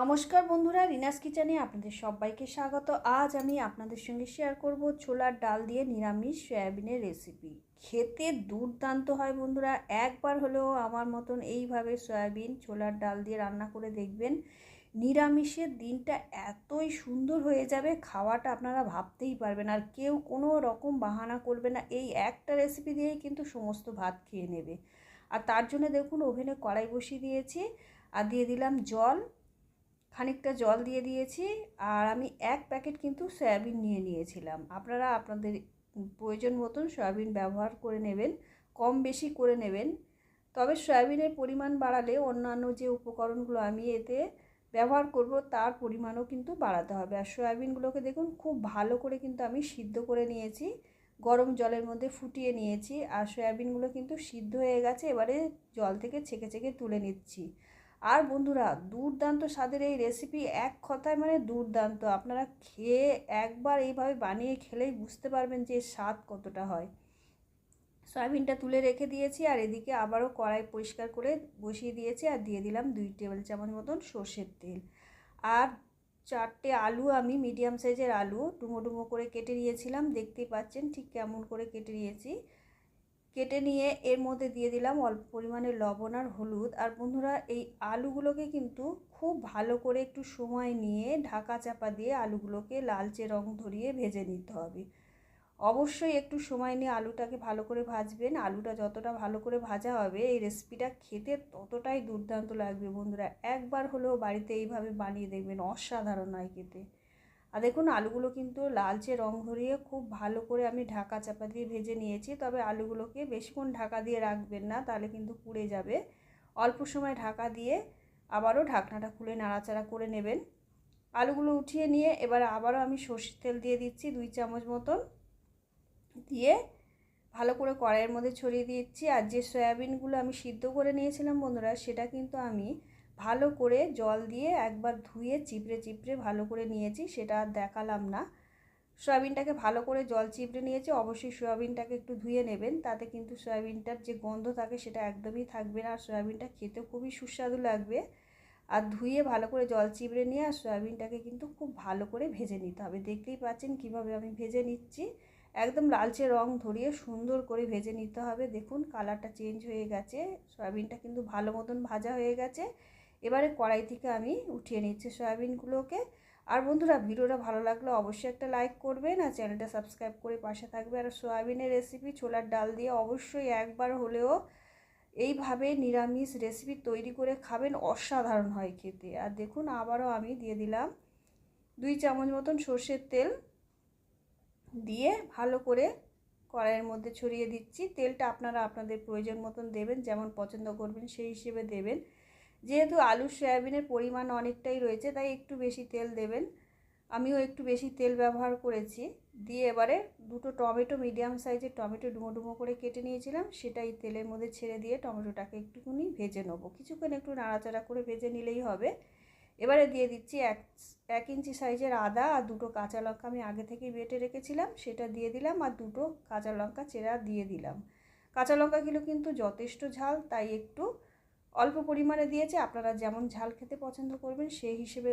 নমস্কার বন্ধুরা, রিনাস কিচেনে আপনাদের সবাইকে স্বাগত। আজ আমি আপনাদের সঙ্গে শেয়ার করব ছোলার ডাল দিয়ে নিরামিষ সয়াবিনের রেসিপি খেতে দুর্দান্ত হয় বন্ধুরা, একবার হলেও আমার মতন এইভাবে সয়াবিন, ছোলার ডাল দিয়ে রান্না করে দেখবেন, নিরামিষের দিনটা এতই সুন্দর হয়ে যাবে, খাওয়াটা আপনারা ভাবতেই পারবেন আর কেউ কোনো রকম বাহানা করবে না, এই একটা রেসিপি দিয়েই কিন্তু সমস্ত ভাত খেয়ে নেবে। আর তার জন্য দেখুন, ওভেনে কড়াই বসিয়ে দিয়েছি, আর দিয়ে দিলাম জল খানিকটা জল দিয়ে দিয়েছি আর আমি এক প্যাকেট কিন্তু সয়াবিন নিয়ে নিয়েছিলাম। আপনারা আপনাদের প্রয়োজন মতন সয়াবিন ব্যবহার করে নেবেন, কম বেশি করে নেবেন। তবে সয়াবিনের পরিমাণ বাড়ালে অন্যান্য যে উপকরণগুলো আমি এতে ব্যবহার করব, তার পরিমাণও কিন্তু বাড়াতে হবে। আর সয়াবিনগুলোকে দেখুন, খুব ভালো করে কিন্তু আমি সিদ্ধ করে নিয়েছি, গরম জলের মধ্যে ফুটিয়ে নিয়েছি। আর সয়াবিনগুলো কিন্তু সিদ্ধ হয়ে গেছে, এবারে জল থেকে ছেঁকে ছেঁকে তুলে নিচ্ছি। আর বন্ধুরা, দুর্দান্ত স্বাদের এই রেসিপি এক কথায় মানে দুর্দান্ত। আপনারা খেয়ে একবার এইভাবে বানিয়ে খেলেই বুঝতে পারবেন যে স্বাদ কতটা হয়। সয়াবিনটা তুলে রেখে দিয়েছি আর এদিকে আবারও কড়াই পরিষ্কার করে বসিয়ে দিয়েছি আর দিয়ে দিলাম দুই টেবিল চামচ মতন সর্ষের তেল। আর চারটে আলু আমি মিডিয়াম সাইজের আলু ডুমো ডুমো করে কেটে নিয়েছিলাম। দেখতেই পাচ্ছেন ঠিক কেমন করে কেটে নিয়েছি। কেটে নিয়ে এর মধ্যে দিয়ে দিলাম অল্প পরিমাণে লবণ আর হলুদ। আর বন্ধুরা, এই আলুগুলোকে কিন্তু খুব ভালো করে একটু সময় নিয়ে ঢাকা চাপা দিয়ে আলুগুলোকে লালচে রং ধরিয়ে ভেজে নিতে হবে। অবশ্যই একটু সময় নিয়ে আলুটাকে ভালো করে ভাজবেন। আলুটা যতটা ভালো করে ভাজা হবে, এই রেসিপিটা খেতে ততটাই দুর্দান্ত লাগবে বন্ধুরা। একবার হলেও বাড়িতে এইভাবে বানিয়ে দেখবেন, অসাধারণ হয় খেতে। আর দেখুন, আলুগুলো কিন্তু লালচে রং ধরিয়ে খুব ভালো করে আমি ঢাকা চাপা দিয়ে ভেজে নিয়েছি। তবে আলুগুলোকে বেশিক্ষণ ঢাকা দিয়ে রাখবেন না, তাহলে কিন্তু পুড়ে যাবে। অল্প সময় ঢাকা দিয়ে আবারও ঢাকনাটা খুলে নাড়াচাড়া করে নেবেন। আলুগুলো উঠিয়ে নিয়ে এবার আবারও আমি সর্ষের তেল দিয়ে দিচ্ছি দুই চামচ মতন। দিয়ে ভালো করে কড়াইয়ের মধ্যে ছড়িয়ে দিচ্ছি। আর যে সয়াবিনগুলো আমি সিদ্ধ করে নিয়েছিলাম বন্ধুরা, সেটা কিন্তু আমি ভালো করে জল দিয়ে একবার ধুয়ে চিপড়ে চিপড়ে ভালো করে নিয়েছি, সেটা আর দেখালাম না। সয়াবিনটাকে ভালো করে জল চিপড়ে নিয়েছি, অবশ্যই সয়াবিনটাকে একটু ধুয়ে নেবেন, তাতে কিন্তু সয়াবিনটার যে গন্ধ থাকে সেটা একদমই থাকবে না, আর সয়াবিনটা খেতে খুবই সুস্বাদু লাগবে। আর ধুয়ে ভালো করে জল চিপড়ে নিয়ে আর সয়াবিনটাকে কিন্তু খুব ভালো করে ভেজে নিতে হবে। দেখতেই পাচ্ছেন কীভাবে আমি ভেজে নিচ্ছি। একদম লালচে রং ধরিয়ে সুন্দর করে ভেজে নিতে হবে। দেখুন, কালারটা চেঞ্জ হয়ে গেছে, সয়াবিনটা কিন্তু ভালো মতন ভাজা হয়ে গেছে। এবারে কড়াই থেকে আমি উঠিয়ে নিচ্ছি সয়াবিনগুলোকে। আর বন্ধুরা, ভিডিওটা ভালো লাগলে অবশ্যই একটা লাইক করবেন আর চ্যানেলটা সাবস্ক্রাইব করে পাশে থাকবে। আর সয়াবিনের রেসিপি ছোলার ডাল দিয়ে অবশ্যই একবার হলেও এইভাবে নিরামিষ রেসিপি তৈরি করে খাবেন অসাধারণ হয় খেতে। আর দেখুন, আবারও আমি দিয়ে দিলাম দুই চামচ মতন সর্ষের তেল দিয়ে ভালো করে কড়াইয়ের মধ্যে ছড়িয়ে দিচ্ছি। তেলটা আপনারা আপনাদের প্রয়োজন মতন দেবেন, যেমন পছন্দ করবেন সেই হিসেবে দেবেন। যেহেতু আলু সয়াবিনের পরিমাণ অনেকটাই রয়েছে, তাই একটু বেশি তেল দেবেন। আমিও একটু বেশি তেল ব্যবহার করেছি। দিয়ে এবারে দুটো টমেটো, মিডিয়াম সাইজের টমেটো ডুমো ডুমো করে কেটে নিয়েছিলাম। সেটাই তেলের মধ্যে ছেড়ে দিয়ে টমেটোটাকে একটুখানি ভেজে নেব। কিছুক্ষণ একটু নাড়াচাড়া করে ভেজে নিলেই হবে। এবারে দিয়ে দিচ্ছি এক এক ইঞ্চি সাইজের আদা আর দুটো কাঁচা লঙ্কা আমি আগে থেকেই বেটে রেখেছিলাম। সেটা দিয়ে দিলাম আর দুটো কাঁচা লঙ্কা চেরা দিয়ে দিলাম। কাঁচা লঙ্কাগুলো কিন্তু যথেষ্ট ঝাল, তাই একটু অল্প পরিমাণে দিয়েছে, আপনারা যেমন ঝাল খেতে পছন্দ করবেন, সেই হিসেবে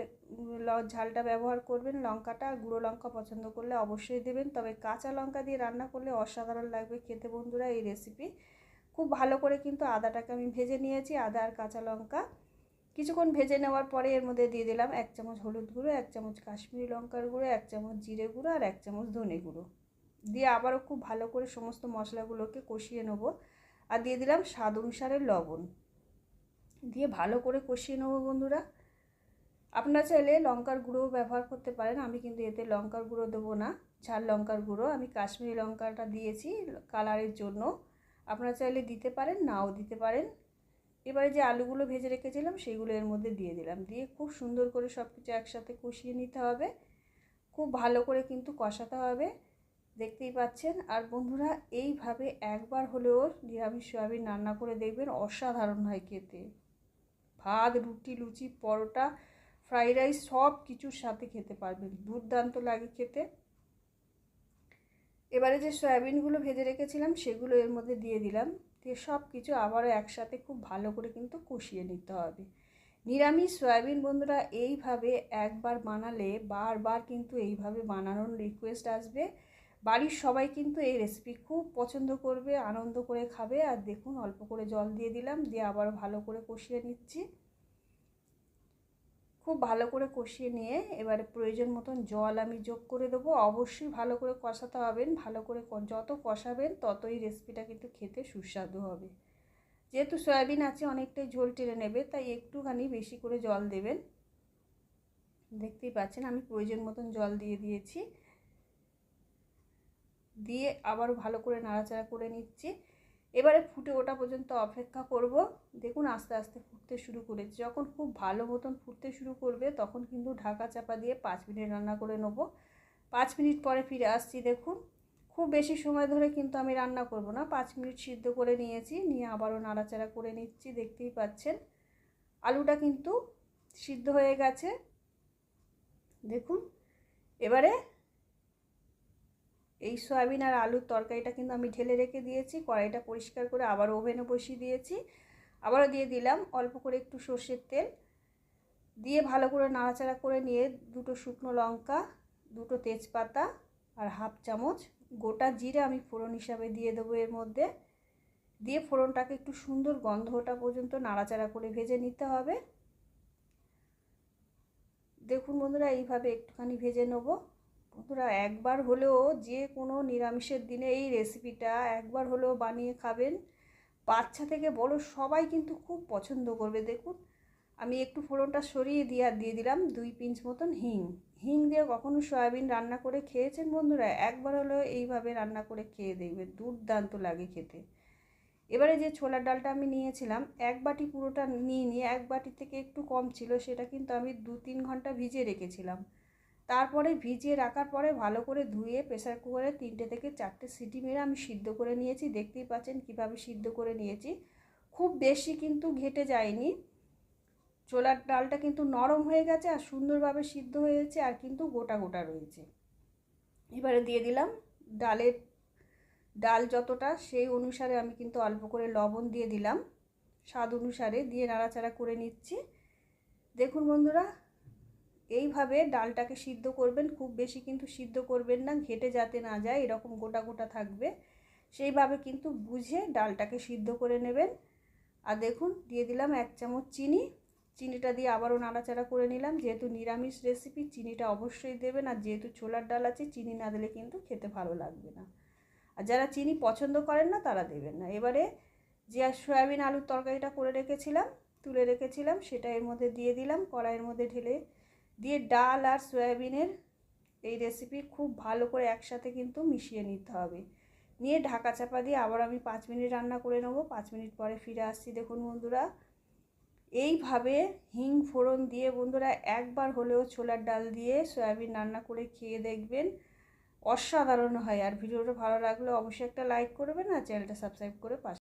ঝালটা ব্যবহার করবেন, লঙ্কাটা, গুঁড়ো লঙ্কা পছন্দ করলে অবশ্যই দেবেন, তবে কাঁচা লঙ্কা দিয়ে রান্না করলে অসাধারণ লাগবে খেতে বন্ধুরা এই রেসিপি খুব ভালো করে কিন্তু আদাটাকে আমি ভেজে নিয়েছি, আদা আর কাঁচা লঙ্কা। কিছুক্ষণ ভেজে নেওয়ার পরে এর মধ্যে দিয়ে দিলাম এক চামচ হলুদ গুঁড়ো, এক চামচ কাশ্মীরি লঙ্কার গুঁড়ো, এক চামচ জিরে গুঁড়ো আর এক চামচ ধনে গুঁড়ো। দিয়ে আবারও খুব ভালো করে সমস্ত মশলাগুলোকে কষিয়ে নেব। আর দিয়ে দিলাম স্বাদ অনুসারে লবণ। দিয়ে ভালো করে কষিয়ে নেব বন্ধুরা। আপনারা চাইলে লঙ্কার গুঁড়োও ব্যবহার করতে পারেন, আমি কিন্তু এতে লঙ্কার গুঁড়ো দেবো না। ঝাল লঙ্কার গুঁড়ো, আমি কাশ্মীরি লঙ্কাটা দিয়েছি কালারের জন্য। আপনারা চাইলে দিতে পারেন, নাও দিতে পারেন। এবারে যে আলুগুলো ভেজে রেখেছিলাম সেইগুলো এর মধ্যে দিয়ে দিলাম। দিয়ে খুব সুন্দর করে সব কিছু একসাথে কষিয়ে নিতে হবে। খুব ভালো করে কিন্তু কষাতে হবে, দেখতেই পাচ্ছেন। আর বন্ধুরা, এইভাবে একবার হলেও নিরামিষ সয়াবিন রান্না করে দেখবেন, অসাধারণ হয় খেতে। ভাত, রুটি, লুচি, পরোটা, ফ্রাইড রাইস সব কিছুর সাথে খেতে পারবেন। দুর্দান্ত লাগে খেতে। এবারে যে সয়াবিনগুলো ভেজে রেখেছিলাম, সেগুলো এর মধ্যে দিয়ে দিলাম। দিয়ে সব কিছু আবারও একসাথে খুব ভালো করে কিন্তু কষিয়ে নিতে হবে। নিরামিষ সয়াবিন বন্ধুরা, এইভাবে একবার বানালে, বারবার কিন্তু এইভাবে বানানোর রিকোয়েস্ট আসবে। বাড়ির সবাই কিন্তু এই রেসিপি খুব পছন্দ করবে, আনন্দ করে খাবে। আর দেখুন, অল্প করে জল দিয়ে দিলাম, দিয়ে আবার ভালো করে কষিয়ে নিচ্ছি। খুব ভালো করে কষিয়ে নিয়ে এবারে প্রয়োজন মতন জল আমি যোগ করে দেবো। অবশ্যই ভালো করে কষাতে হবেন ভালো করে যত কষাবেন ততই রেসিপিটা কিন্তু খেতে সুস্বাদু হবে। যেহেতু সয়াবিন আছে, অনেকটাই ঝোল টেনে নেবে, তাই একটুখানি বেশি করে জল দেবেন। দেখতেই পাচ্ছেন, আমি প্রয়োজন মতন জল দিয়ে দিয়েছি। দিয়ে আবারও ভালো করে নাড়াচাড়া করে নিচ্ছি। এবারে ফুটে ওঠা পর্যন্ত অপেক্ষা করব। দেখুন আস্তে আস্তে ফুটতে শুরু করেছে। যখন খুব ভালো মতন ফুটতে শুরু করবে, তখন কিন্তু ঢাকা চাপা দিয়ে পাঁচ মিনিট রান্না করে নেব। পাঁচ মিনিট পরে ফিরে আসছি, দেখুন। খুব বেশি সময় ধরে কিন্তু আমি রান্না করব না। পাঁচ মিনিট সিদ্ধ করে নিয়েছি, নিয়ে আবারও নাড়াচাড়া করে নিচ্ছি, দেখতেই পাচ্ছেন। আলুটা কিন্তু সিদ্ধ হয়ে গেছে। দেখুন, এবারে এই সয়াবিন আর আলুর তরকারিটা কিন্তু আমি ঢেলে রেখে দিয়েছি, কড়াইটা পরিষ্কার করে আবার ওভেনে বসিয়ে দিয়েছি। আবারও দিয়ে দিলাম অল্প করে একটু সর্ষের তেল। দিয়ে ভালো করে নাড়াচাড়া করে নিয়ে দুটো শুকনো লঙ্কা, দুটো তেজপাতা আর হাফ চামচ গোটা জিরে আমি ফোড়ন হিসাবে দিয়ে দেবো এর মধ্যে। দিয়ে ফোড়নটাকে একটু সুন্দর গন্ধ পর্যন্ত নাড়াচাড়া করে ভেজে নিতে হবে। দেখুন বন্ধুরা, এইভাবে একটুখানি ভেজে নেব। বন্ধুরা, একবার হলেও যে কোনো নিরামিষের দিনে এই রেসিপিটা একবার হলেও বানিয়ে খাবেন। বাচ্চা থেকে বড় সবাই কিন্তু খুব পছন্দ করবে, দেখুন। আমি একটু ফোড়নটা সরিয়ে দিয়ে দিয়ে দিলাম দুই পিঞ্চ মতন হিং। হিং দিয়ে কখনো সয়াবিন রান্না করে খেয়েছেন বন্ধুরা? একবার হলেও এইভাবে রান্না করে খেয়ে দেখবেন, দুর্দান্ত লাগে খেতে। এবারে যে ছোলার ডালটা আমি নিয়েছিলাম, এক বাটি পুরোটা নিয়ে নিয়ে, এক বাটি থেকে একটু কম ছিল, সেটা কিন্তু আমি দু তিন ঘণ্টা ভিজিয়ে রেখেছিলাম। তারপরে ভিজিয়ে রাখার পরে ভালো করে ধুয়ে প্রেসার কুকারে তিনটে থেকে চারটে সিটি মেরে আমি সিদ্ধ করে নিয়েছি। দেখতেই পাচ্ছেন কীভাবে সিদ্ধ করে নিয়েছি। খুব বেশি কিন্তু ঘেটে যায়নি। ছোলার ডালটা কিন্তু নরম হয়ে গেছে আর সুন্দরভাবে সিদ্ধ হয়েছে আর কিন্তু গোটা গোটা রয়েছে। এবারে দিয়ে দিলাম ডালের ডাল যতটা সেই অনুসারে আমি কিন্তু অল্প করে লবণ দিয়ে দিলাম। স্বাদ অনুসারে দিয়ে নাড়াচাড়া করে নিচ্ছি। দেখুন বন্ধুরা এইভাবে ডালটাকে সিদ্ধ করবেন, খুব বেশি কিন্তু সিদ্ধ করবেন না, ঘেটে যাতে না যায়, এরকম গোটা গোটা থাকবে। সেইভাবে কিন্তু বুঝে ডালটাকে সিদ্ধ করে নেবেন। আর দেখুন, দিয়ে দিলাম এক চামচ চিনি। চিনিটা দিয়ে আবারও নাড়াচাড়া করে নিলাম। যেহেতু নিরামিষ রেসিপি, চিনিটা অবশ্যই দেবেন। আর যেহেতু ছোলার ডাল আছে, চিনি না দিলে কিন্তু খেতে ভালো লাগবে না। আর যারা চিনি পছন্দ করেন না, তারা দেবেন না। এবারে যে সয়াবিন আলুর তরকারিটা করে রেখেছিলাম, তুলে রেখেছিলাম, সেটা এর মধ্যে দিয়ে দিলাম। কড়াইয়ের মধ্যে ঢেলে দিয়ে ডাল আর সয়াবিনের এই রেসিপি খুব ভালো করে একসাথে কিন্তু মিশিয়ে নিতে হবে। নিয়ে ঢাকা চাপা দিয়ে আবার আমি পাঁচ মিনিট রান্না করে নেব। পাঁচ মিনিট পরে ফিরে আসছি দেখুন বন্ধুরা। এইভাবে হিং ফোড়ন দিয়ে বন্ধুরা একবার হলেও ছোলার ডাল দিয়ে সয়াবিন রান্না করে খেয়ে দেখবেন। অসাধারণ হয়। আর ভিডিওটা ভালো লাগলে অবশ্যই একটা লাইক করবেন আর চ্যানেলটা সাবস্ক্রাইব করে পাশে